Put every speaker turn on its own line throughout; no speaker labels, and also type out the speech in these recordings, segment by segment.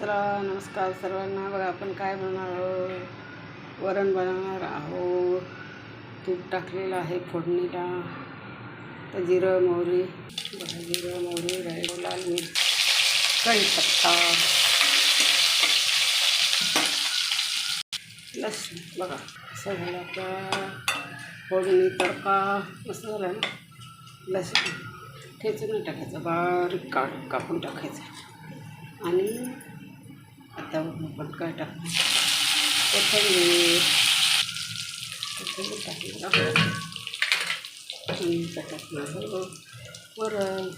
चला नमस्कार सर्वांना. बघा आपण काय बनवणार आहोत? वरण बनवणार आहोत. तूप टाकलेलं आहे फोडणीला. तर जिरं मोहरी. बघा जिरं मोहरी राहिलं लाल मिरच कढीपत्ता. लसूण. बघा असं झालं आपला फोडणी तडका. मस्त झालं ना? लसूण. ठेचून टाकायचं. बारीक काढ कापून टाकायचं. आणि आता आपण काय टाकणार कोथिंबीर कोथिंबीर टाकणार आणि आता टाकणार वरण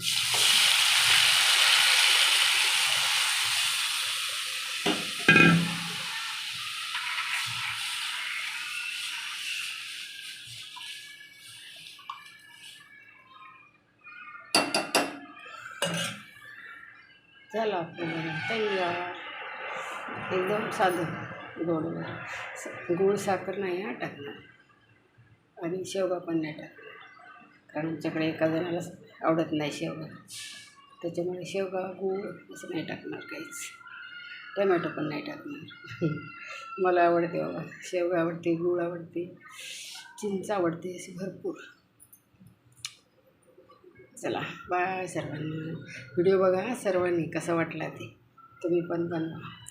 झालं आपलं वरण तयार एकदम साधं. गोड स- गूळ साखर नाही हा टाकणार. आणि शेवगा पण नाही टाकणार. कारण आमच्याकडे एका जणाला आवडत नाही शेवगा. त्याच्यामुळे शेवगा गूळ असं नाही टाकणार काहीच. टमॅटो पण नाही टाकणार. मला आवडते बाबा. शेवगा आवडते गूळ आवडते चिंच आवडते अशी भरपूर. चला बाय सर्वांना. व्हिडिओ बघा सर्वांनी कसा वाटला ते. तुम्ही पण बनवा.